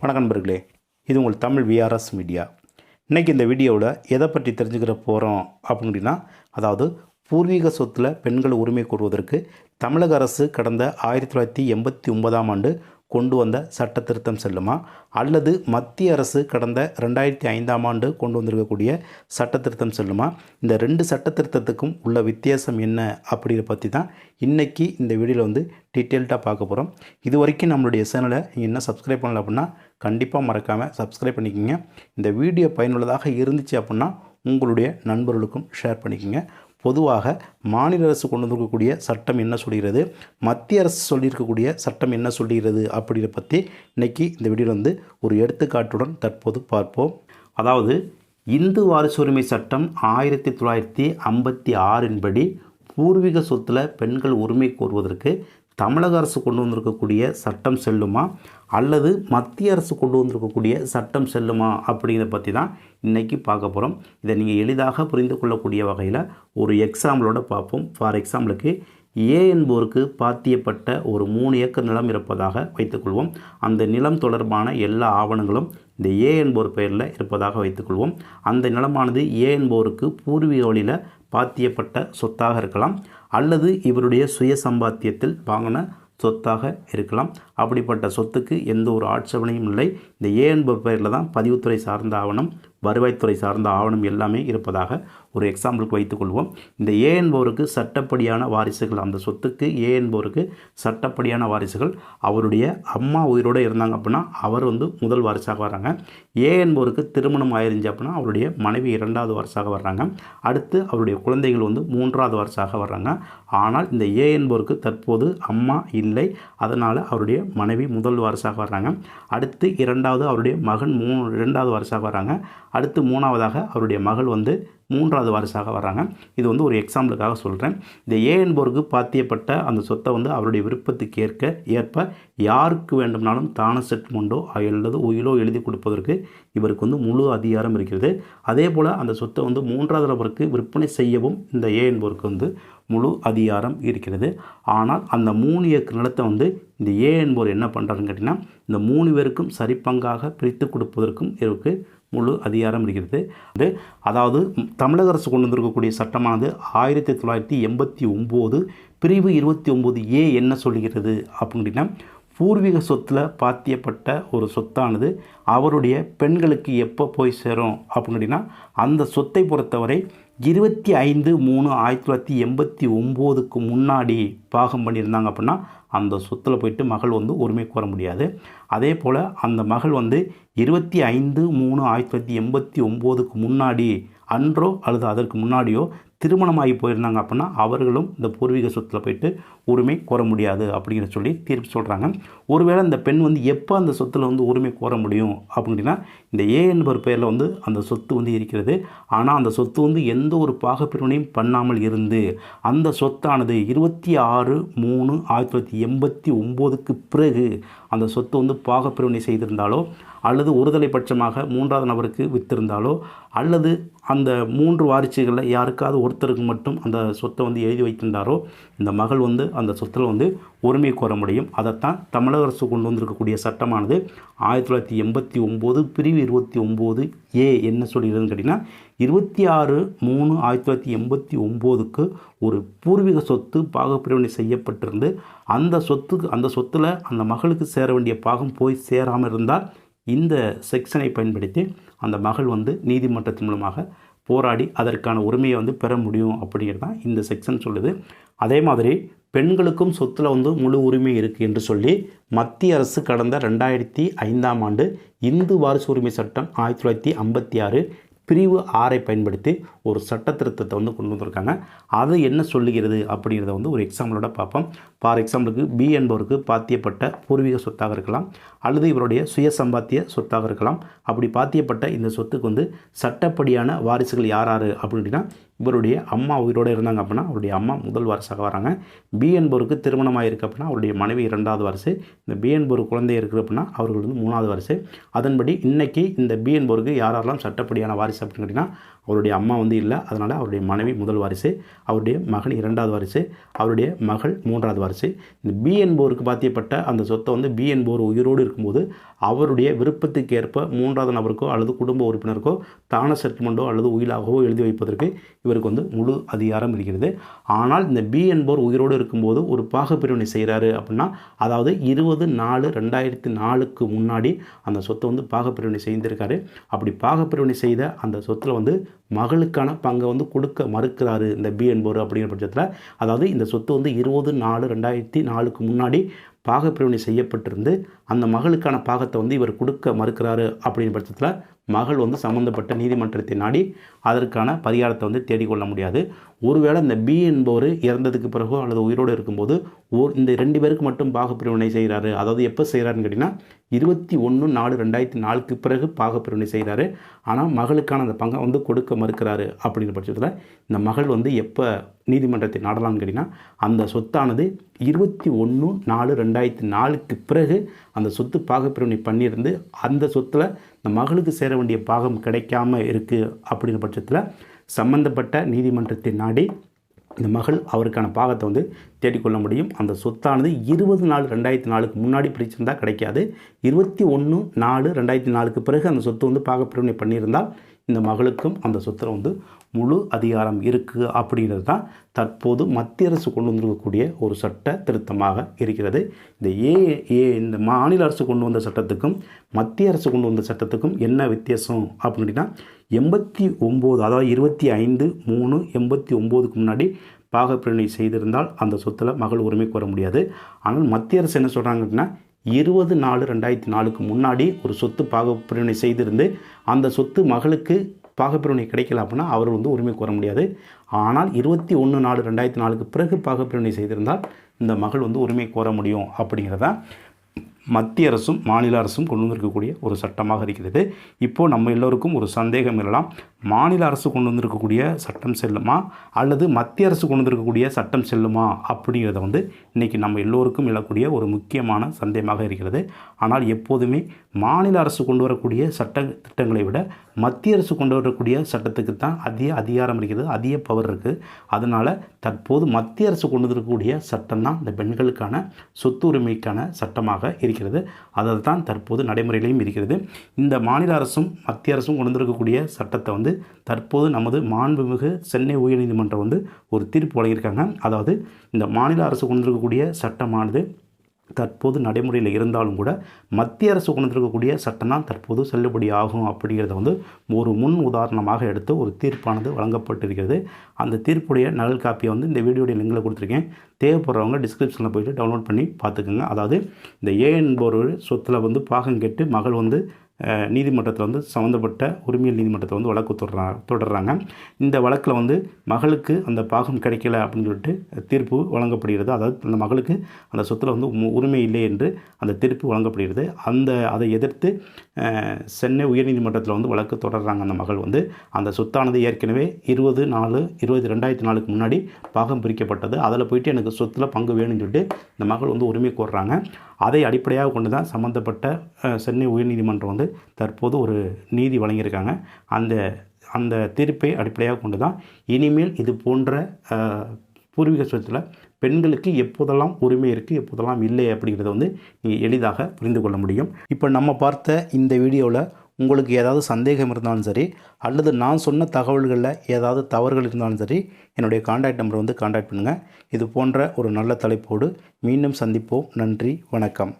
வணக்கம் நண்பர்களே. இது உங்கள் தமிழ் விஆர்எஸ் மீடியா இன்றைக்கி இந்த வீடியோவில் எதை பற்றி தெரிஞ்சுக்கிற போகிறோம் அப்படின்னா அதாவது பூர்வீக சொத்தில் பெண்கள் உரிமை கோருவதற்கு தமிழக அரசு கடந்த ஆயிரத்தி தொள்ளாயிரத்தி எண்பத்தி ஒன்பதாம் ஆண்டு கொண்டு வந்த சட்ட திருத்தம் செல்லுமா? அல்லது மத்திய அரசு கடந்த ரெண்டாயிரத்தி ஐந்தாம் ஆண்டு கொண்டு வந்திருக்கக்கூடிய சட்ட திருத்தம் செல்லுமா? இந்த ரெண்டு சட்ட திருத்தத்துக்கும் உள்ள வித்தியாசம் என்ன அப்படிங்கிற பற்றி தான் இன்றைக்கி இந்த வீடியோவில் வந்து டீட்டெயில்டாக பார்க்க போகிறோம் இது வரைக்கும் நம்மளுடைய சேனலை நீங்கள் என்ன சப்ஸ்கிரைப் பண்ணல அப்படின்னா கண்டிப்பாக மறக்காமல் சப்ஸ்கிரைப் பண்ணிக்கோங்க. இந்த வீடியோ பயனுள்ளதாக இருந்துச்சு அப்படின்னா உங்களுடைய நண்பர்களுக்கும் ஷேர் பண்ணிக்கோங்க. பொதுவாக மாநில அரசு கொண்டு வந்திருக்கக்கூடிய சட்டம் என்ன சொல்கிறது? மத்திய அரசு சொல்லியிருக்கக்கூடிய சட்டம் என்ன சொல்கிறது? அப்படிங்கிற பற்றி இன்றைக்கி இந்த வீடியோவில் வந்து ஒரு எடுத்துக்காட்டுடன் தற்போது பார்ப்போம். அதாவது இந்து வாரிசுரிமை சட்டம் ஆயிரத்தி தொள்ளாயிரத்தி ஐம்பத்தி ஆறின்படி பூர்வீக சொத்தில் பெண்கள் உரிமை கோருவதற்கு தமிழக அரசு கொண்டு வந்திருக்கக்கூடிய சட்டம் செல்லுமா? அல்லது மத்திய அரசு கொண்டு வந்திருக்கக்கூடிய சட்டம் செல்லுமா அப்படிங்கிறத பற்றி தான் இன்றைக்கி பார்க்க போகிறோம் இதை நீங்கள் எளிதாக புரிந்து கொள்ளக்கூடிய வகையில் ஒரு எக்ஸாம்பிளோட பார்ப்போம். ஃபார் எக்ஸாம்பிளுக்கு ஏ என்போருக்கு பாத்தியப்பட்ட ஒரு மூணு ஏக்கர் நிலம் இருப்பதாக வைத்துக்கொள்வோம். அந்த நிலம் தொடர்பான எல்லா ஆவணங்களும் இந்த ஏ என்போர் பெயரில் இருப்பதாக வைத்துக்கொள்வோம். அந்த நிலமானது ஏ என்போருக்கு பூர்வீக வழியில் பாத்தியப்பட்ட சொத்தாக இருக்கலாம். அல்லது இவருடைய சுய சம்பாத்தியத்தில் வாங்கின சொத்தாக இருக்கலாம். அப்படிப்பட்ட சொத்துக்கு எந்த ஒரு ஆட்சேபனையும் இல்லை. இந்த ஏ என்பவர் பெயரில் தான் பதிவுத்துறை சார்ந்த ஆவணம் வருவாய்த்துறை சார்ந்த ஆவணம் எல்லாமே இருப்பதாக ஒரு எக்ஸாம்பிளுக்கு வைத்துக்கொள்வோம். இந்த ஏ என்பவருக்கு சட்டப்படியான வாரிசுகள் அந்த சொத்துக்கு ஏ என்பவருக்கு சட்டப்படியான வாரிசுகள். அவருடைய அம்மா உயிரோடு இருந்தாங்க அப்படின்னா அவர் வந்து முதல் வாரிசாக வராங்க ஏ என்பவருக்கு திருமணம் ஆயிருந்துச்சு அப்படின்னா அவருடைய மனைவி இரண்டாவது வாரிசாக வர்றாங்க. அடுத்து அவருடைய குழந்தைகள் வந்து மூன்றாவது வாரிசாக வர்றாங்க. ஆனால் இந்த ஏ என்பவருக்கு தற்போது அம்மா இல்லை. அதனால் அவருடைய மனைவி முதல் வாரிசாக வர்றாங்க. அடுத்து இரண்டாவது அவருடைய மகன் மூ இரண்டாவது வாரிசாக வர்றாங்க. அடுத்து மூணாவதாக அவருடைய மகள் வந்து மூன்றாவது வாரிசாக வர்றாங்க. இது வந்து ஒரு எக்ஸாம்பிளுக்காக சொல்கிறேன் இந்த ஏ என்பவருக்கு பாத்தியப்பட்ட அந்த சொத்தை வந்து அவருடைய விருப்பத்துக்கு ஏற்க ஏற்ப யாருக்கு வேண்டும்னாலும் தான செட்மெண்ட்டோ அல்லது உயிலோ எழுதி கொடுப்பதற்கு இவருக்கு வந்து முழு அதிகாரம் இருக்கிறது. அதே போல் அந்த சொத்தை வந்து மூன்றாவது நபருக்கு விற்பனை செய்யவும் இந்த ஏ என்பவருக்கு வந்து முழு அதிகாரம் இருக்கிறது. ஆனால் அந்த மூணு ஏக்கர் நிலத்தை வந்து இந்த ஏ என்பவர் என்ன பண்ணுறாருன்னு கேட்டிங்கன்னா இந்த மூணு பேருக்கும் சரிப்பங்காக பிரித்து கொடுப்பதற்கும் இவருக்கு முழு அதிகாரம் இருக்கிறது. அது அதாவது தமிழக அரசு கொண்டு வந்திருக்கக்கூடிய சட்டமானது ஆயிரத்தி தொள்ளாயிரத்தி எண்பத்தி ஒம்பது பிரிவு இருபத்தி ஒம்பது ஏ என்ன சொல்கிறது அப்படின்னா பூர்வீக சொத்தில் பாத்தியப்பட்ட ஒரு சொத்தானது அவருடைய பெண்களுக்கு எப்போ போய் சேரும் அப்படின்னா அந்த சொத்தை பொறுத்தவரை இருபத்தி ஐந்து மூணு ஆயிரத்தி தொள்ளாயிரத்தி எண்பத்தி ஒம்போதுக்கு முன்னாடி பாகம் பண்ணியிருந்தாங்க அப்படின்னா அந்த சொத்தில் போயிட்டு மகள் வந்து உரிமை கோர முடியாது. அதே போல் அந்த மகள் வந்து இருபத்தி ஐந்து மூணு ஆயிரத்தி தொள்ளாயிரத்தி எண்பத்தி ஒம்போதுக்கு முன்னாடி அன்றோ அல்லது அதற்கு முன்னாடியோ திருமணமாகி போயிருந்தாங்க அப்படின்னா அவர்களும் இந்த பூர்வீக சொத்தில் போயிட்டு உரிமை கோர முடியாது அப்படிங்கிற சொல்லி தீர்ப்பு சொல்கிறாங்க ஒருவேளை இந்த பெண் வந்து எப்போ அந்த சொத்தில் வந்து உரிமை கோர முடியும் அப்படின்னா இந்த ஏ என்பவர் பெயரில் வந்து அந்த சொத்து வந்து இருக்கிறது. ஆனால் அந்த சொத்து வந்து எந்த ஒரு பாகப்பிரிவினையும் பண்ணாமல் இருந்து அந்த சொத்தானது இருபத்தி ஆறு மூணு ஆயிரத்தி தொள்ளாயிரத்தி எண்பத்தி ஒம்போதுக்கு பிறகு அந்த சொத்து வந்து பாகப்பிரிவினை செய்திருந்தாலோ அல்லது ஒருதலை பட்சமாக மூன்றாவது நபருக்கு விற்றிருந்தாலோ அல்லது அந்த மூன்று வாரிசுகளில் யாருக்காவது ஒருத்தருக்கு மட்டும் அந்த சொத்தை வந்து எழுதி வைத்திருந்தாரோ இந்த மகள் வந்து அந்த சொத்தில் வந்து உரிமை கோர முடியும். அதைத்தான் தமிழக அரசு கொண்டு வந்திருக்கக்கூடிய சட்டமானது ஆயிரத்தி தொள்ளாயிரத்தி எண்பத்தி ஒம்பது பிரிவு இருபத்தி ஒம்பது ஏ என்ன சொல்கிறதுன்னு கேட்டிங்கன்னா இருபத்தி ஆறு மூணு ஆயிரத்தி தொள்ளாயிரத்தி எண்பத்தி ஒம்போதுக்கு ஒரு பூர்வீக சொத்து பாகப்பிரிவினை செய்யப்பட்டிருந்து அந்த சொத்துக்கு அந்த சொத்தில் அந்த மகளுக்கு சேர வேண்டிய பாகம் போய் சேராமல் இருந்தால் இந்த செக்ஷனை பயன்படுத்தி அந்த மகள் வந்து நீதிமன்றத்தின் மூலமாக போராடி அதற்கான உரிமையை வந்து பெற முடியும் அப்படிங்கிறது தான் இந்த செக்ஷன் சொல்லுது. அதே மாதிரி பெண்களுக்கும் சொத்தில் வந்து முழு உரிமை இருக்குது என்று சொல்லி மத்திய அரசு கடந்த ரெண்டாயிரத்தி ஐந்தாம் ஆண்டு இந்து வாரிசு உரிமை சட்டம் ஆயிரத்தி தொள்ளாயிரத்தி ஐம்பத்தி ஆறு பிரிவு ஆறை பயன்படுத்தி ஒரு சட்ட திருத்தத்தை வந்து கொண்டு வந்திருக்காங்க. அது என்ன சொல்லுகிறது அப்படிங்கிறத வந்து ஒரு எக்ஸாம்பிளோட பார்ப்போம். ஃபார் எக்ஸாம்பிளுக்கு பி என்பவருக்கு பாத்தியப்பட்ட பூர்வீக சொத்தாக இருக்கலாம். அல்லது இவருடைய சுய சம்பாத்திய சொத்தாக இருக்கலாம். அப்படி பாத்தியப்பட்ட இந்த சொத்துக்கு வந்து சட்டப்படியான வாரிசுகள் யார் யார் அப்படின்னா இவருடைய அம்மா உயிரோடு இருந்தாங்க அப்படின்னா அவருடைய அம்மா முதல் வாரிசாக வராங்க. பி என்பவருக்கு திருமணமாக அப்படின்னா அவருடைய மனைவி இரண்டாவது வாரிசு. இந்த பி என்பவர் குழந்தை இருக்குது அப்படின்னா அவர்கள் வந்து மூணாவது வாரிசு. அதன்படி இன்றைக்கி இந்த பி என்பவருக்கு யாரெல்லாம் சட்டப்படியான வாரிசு அப்படின்னு கேட்டிங்கன்னா அவருடைய அம்மா வந்து இல்லை. அதனால் அவருடைய மனைவி முதல் வாரிசு அவருடைய மகன் இரண்டாவது வாரிசு அவருடைய மகள் மூன்றாவது வாரிசு. இந்த பிஎன்போருக்கு பாத்தியப்பட்ட அந்த சொத்தை வந்து பிஎன்போர் உயிரோடு இருக்கும்போது அவருடைய விருப்பத்துக்கு ஏற்ப மூன்றாவது நபருக்கோ அல்லது குடும்ப உறுப்பினருக்கோ தான செட்டில்மெண்ட்டோ அல்லது உயிலாகவோ எழுதி வைப்பதற்கு இவருக்கு வந்து முழு அதிகாரம் இருக்கிறது. ஆனால் இந்த பிஎன்போர் உயிரோடு இருக்கும்போது ஒரு பாகப்பிரிவினை செய்கிறாரு அப்படின்னா அதாவது இருபது நாலு ரெண்டாயிரத்தி நாலுக்கு முன்னாடி அந்த சொத்தை வந்து பாகப்பிரிவினை செய்திருக்காரு. அப்படி பாகப்பிரிவினை செய்த அந்த சொத்தில் வந்து மகளுக்கான பங்கை வந்து கொடுக்க மறுக்கிறாரு இந்த பி என்பவர் அப்படிங்கிற பட்சத்தில். அதாவது இந்த சொத்து வந்து இருபது நாலு ரெண்டாயிரத்தி நாலுக்கு முன்னாடி பாகப்பிரிவினை செய்யப்பட்டிருந்து அந்த மகளுக்கான பாகத்தை வந்து இவர் கொடுக்க மறுக்கிறாரு அப்படிங்கிற பட்சத்தில் மகள் வந்து சம்மந்தப்பட்ட நீதிமன்றத்தை நாடி அதற்கான பரிகாரத்தை வந்து தேடிக்கொள்ள முடியாது. ஒருவேளை இந்த பி என்பவர் இறந்ததுக்கு பிறகோ அல்லது உயிரோடு இருக்கும்போது ஓர் இந்த ரெண்டு பேருக்கு மட்டும் பாகப்பிரிவினை செய்கிறாரு. அதாவது எப்போ செய்கிறாருன்னு கேட்டிங்கன்னா இருபத்தி ஒன்று நாலு ரெண்டாயிரத்தி நாலுக்கு பிறகு பாகப்பிரிவினை செய்கிறாரு. ஆனால் மகளுக்கான அந்த பங்கை வந்து கொடுக்க மறுக்கிறாரு அப்படிங்கிற பட்சத்தில் இந்த மகள் வந்து எப்போ நீதிமன்றத்தை நாடலாம்னு கேட்டிங்கன்னா அந்த சொத்தானது இருபத்தி ஒன்று நாலு ரெண்டாயிரத்தி நாலுக்கு பிறகு அந்த சொத்து பாகப்பிரிவினை பண்ணியிருந்து அந்த சொத்தில் இந்த மகளுக்கு சேர வேண்டிய பாகம் கிடைக்காம இருக்குது அப்படிங்கிற பட்சத்தில் சம்பந்தப்பட்ட நீதிமன்றத்தை நாடி இந்த மகள் அவருக்கான பாகத்தை வந்து தேடிக்கொள்ள முடியும். அந்த சொத்தானது இருபது நாள் ரெண்டாயிரத்தி நாலுக்கு முன்னாடி பிரிச்சிருந்தால் கிடைக்காது. இருபத்தி ஒன்று நாலு ரெண்டாயிரத்தி நாலுக்கு பிறகு அந்த சொத்து வந்து பாகப்பிரிவினை பண்ணியிருந்தால் இந்த மகளுக்கும் அந்த சொத்தில் வந்து முழு அதிகாரம் இருக்குது அப்படிங்கிறது தான் தற்போது மத்திய அரசு கொண்டு வந்திருக்கக்கூடிய ஒரு சட்ட திருத்தமாக இருக்கிறது. இந்த ஏ ஏ இந்த மாநில அரசு கொண்டு வந்த சட்டத்துக்கும் மத்திய அரசு கொண்டு வந்த சட்டத்துக்கும் என்ன வித்தியாசம் அப்படின்னா எண்பத்தி ஒம்பது அதாவது இருபத்தி ஐந்து மூணு எண்பத்தி ஒம்போதுக்கு முன்னாடி பாகப்பிரிவினை செய்திருந்தால் அந்த சொத்தில் மகள் உரிமை கோர முடியாது. ஆனால் மத்திய அரசு என்ன சொல்கிறாங்க அப்படின்னா இருபது நாலு ரெண்டாயிரத்தி நாலுக்கு முன்னாடி ஒரு சொத்து பாகப்பிரிவினை செய்திருந்து அந்த சொத்து மகளுக்கு பாகப்பிரிவினை கிடைக்கல அப்படின்னா அவர் வந்து உரிமை கோர முடியாது. ஆனால் இருபத்தி ஒன்று நாலு ரெண்டாயிரத்தி நாலுக்கு பிறகு பாகப்பிரிவினை செய்திருந்தால் இந்த மகள் வந்து உரிமை கோர முடியும் அப்படிங்கிறதான் மத்திய அரசும் மாநில அரசும் கொண்டு வந்திருக்கக்கூடிய ஒரு சட்டமாக இருக்கிறது. இப்போது நம்ம எல்லோருக்கும் ஒரு சந்தேகம் எழலாம் மாநில அரசு கொண்டு வந்திருக்கக்கூடிய சட்டம் செல்லுமா? அல்லது மத்திய அரசு கொண்டு வந்திருக்கக்கூடிய சட்டம் செல்லுமா? அப்படிங்கிறத வந்து இன்றைக்கி நம்ம எல்லோருக்கும் எழக்கூடிய ஒரு முக்கியமான சந்தேகமாக இருக்கிறது. ஆனால் எப்போதுமே மாநில அரசு கொண்டு வரக்கூடிய சட்ட திட்டங்களை விட மத்திய அரசு கொண்டு வரக்கூடிய சட்டத்துக்கு தான் அதிக அதிகாரம் இருக்கிறது அதிக பவர் இருக்குது அதனால் தற்போது மத்திய அரசு கொண்டு வந்திருக்கக்கூடிய சட்டம் தான் இந்த பெண்களுக்கான சொத்து உரிமைக்கான சட்டமாக இருக்கிறது. அதை தான் தற்போது நடைமுறையிலையும் இருக்கிறது. இந்த மாநில அரசும் மத்திய அரசும் கொண்டு சட்டத்தை வந்து தற்போது நமது மாண்புமிகு சென்னை உயர்நீதிமன்றம் வந்து ஒரு தீர்ப்பு வழங்கியிருக்காங்க. அதாவது இந்த மாநில அரசு கொண்டு சட்டமானது தற்போது நடைமுறையில் இருந்தாலும் கூட மத்திய அரசு கொண்டு வந்திருக்கக்கூடிய சட்டம் தான் தற்போது செல்லுபடி ஆகும் அப்படிங்கிறத வந்து ஒரு முன் உதாரணமாக எடுத்து ஒரு தீர்ப்பானது வழங்கப்பட்டிருக்கிறது. அந்த தீர்ப்புடைய நகல் காப்பியை வந்து இந்த வீடியோடைய லிங்கில் கொடுத்துருக்கேன். தேவைப்படுறவங்க டிஸ்கிரிப்ஷனில் போயிட்டு டவுன்லோட் பண்ணி பார்த்துக்குங்க. அதாவது இந்த ஏ என்பவர் சொத்தில் வந்து பாகம் கேட்டு மகள் வந்து நீதிமன்றத்தில் வந்து சம்மந்தப்பட்ட உரிமையல் நீதிமன்றத்தை வந்து வழக்கு தொடர்றா தொடர்றாங்க. இந்த வழக்கில் வந்து மகளுக்கு அந்த பாகம் கிடைக்கல அப்படின்னு சொல்லிட்டு தீர்ப்பு வழங்கப்படுகிறது. அதாவது அந்த மகளுக்கு அந்த சொத்தில் வந்து உ- உரிமை இல்லை என்று அந்த தீர்ப்பு வழங்கப்படுகிறது. அந்த அதை எதிர்த்து சென்னை உயர்நீதிமன்றத்தில் வந்து வழக்கு தொடர்றாங்க அந்த மகள் வந்து. அந்த சொத்தானது ஏற்கனவே இருபது நாலு இருபது ரெண்டாயிரத்தி நாலுக்கு முன்னாடி பாகம் பிரிக்கப்பட்டது. அதில் போயிட்டு எனக்கு சொத்தில் பங்கு வேணும்னு சொல்லிட்டு இந்த மகள் வந்து உரிமை கோர்றாங்க. அதை அடிப்படையாக கொண்டு தான் சம்மந்தப்பட்ட சென்னை உயர்நீதிமன்றம் வந்து தற்போது ஒரு நீதி வழங்கியிருக்காங்க. அந்த அந்த தீர்ப்பை அடிப்படையாக கொண்டு தான் இனிமேல் இது போன்ற பூர்வீக சொத்தில் பெண்களுக்கு எப்போதெல்லாம் உரிமை இருக்குது எப்போதெல்லாம் இல்லை அப்படிங்கிறத வந்து நீங்கள் எளிதாக புரிந்து கொள்ள முடியும். இப்போ நம்ம பார்த்த இந்த வீடியோவில் உங்களுக்கு ஏதாவது சந்தேகம் இருந்தாலும் சரி அல்லது நான் சொன்ன தகவல்களில் ஏதாவது தவறுகள் இருந்தாலும் சரி என்னுடைய காண்டாக்ட் நம்பரை வந்து காண்டாக்ட் பண்ணுங்கள் இது போன்ற ஒரு நல்ல தலைப்போடு மீண்டும் சந்திப்போம். நன்றி வணக்கம்.